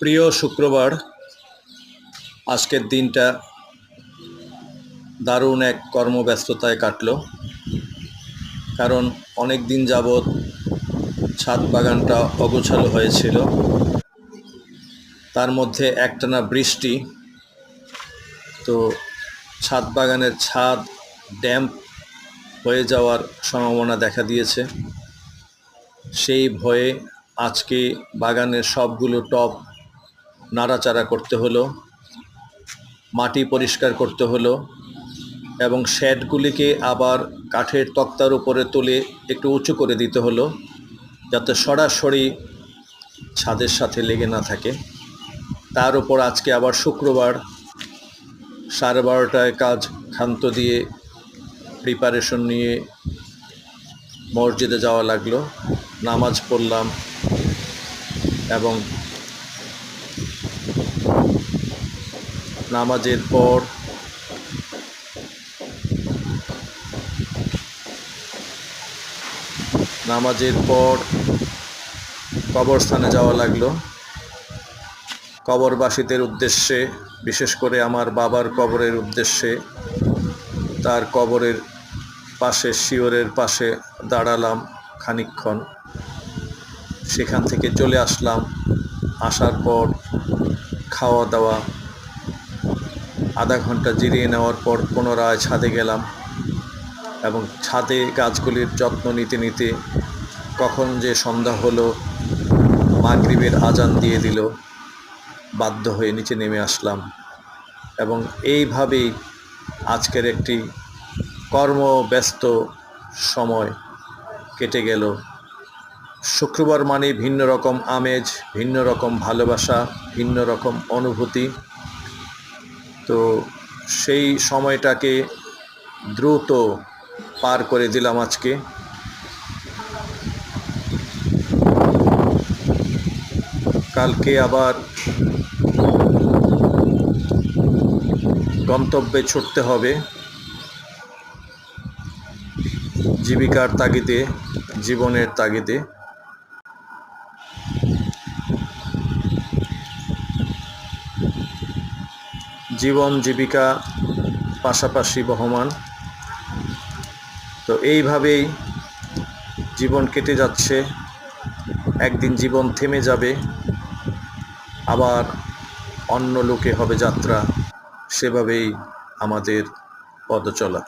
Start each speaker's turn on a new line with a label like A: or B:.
A: প্রিয় শুক্রবার, আজকের দিনটা দারুণ এক কর্মব্যস্ততায় কাটলো। কারণ অনেক দিন যাবৎ ছাদ বাগানটা অগোছালো হয়েছিল। তার মধ্যে একটানা বৃষ্টি। তো ছাদ বাগানের ছাদ ড্যাম্প হয়ে যাওয়ার সম্ভাবনা দেখা দিয়েছে। সেই ভয়ে আজকে বাগানের সবগুলো টব নাড়াচাড়া করতে হলো, মাটি পরিষ্কার করতে হলো এবং শেডগুলিকে আবার কাঠের তক্তার উপরে তুলে একটু উঁচু করে দিতে হলো যাতে সরাসরি ছাদের সাথে লেগে না থাকে। তার উপর আজকে আবার শুক্রবার সাড়ে বারোটায় কাজ ক্ষান্ত দিয়ে প্রিপারেশন নিয়ে মসজিদে যাওয়া লাগল, নামাজ পড়লাম এবং নামাজের পর নামাজের পর কবরস্থানে যাওয়া লাগল। কবরবাসীদের উদ্দেশ্যে, বিশেষ করে আমার বাবার কবরের উদ্দেশ্যে, তার কবরের পাশে শিওরের পাশে দাঁড়ালাম খানিকক্ষণ। সেখান থেকে চলে আসলাম। আসার পর খাওয়া দাওয়া আধা ঘণ্টা জিরিয়ে নেওয়ার পর পুনরায় ছাদে গেলাম এবং ছাদে গাছগুলির যত্ন নিতে নিতে কখন যে সন্ধ্যা হলো, মাগরিবের আজান দিয়ে দিল, বাধ্য হয়ে নিচে নেমে আসলাম এবং এইভাবেই আজকের একটি কর্মব্যস্ত সময় কেটে গেল। শুক্রবার মানে ভিন্ন রকম আমেজ, ভিন্ন রকম ভালোবাসা, ভিন্ন রকম অনুভূতি। তো সেই সময়টাকে দ্রুত পার করে দিলাম আজকে। কালকে আবার গন্তব্যে ছুটতে হবে। জীবিকার তাগিদে, জীবনের তাগিদে। জীবন জীবিকা পাশাপাশি বহমান। তো এইভাবেই জীবন কেটে যাচ্ছে। একদিন জীবন থেমে যাবে। আবার অন্য লোকে হবে যাত্রা। সেভাবেই আমাদের পদচলা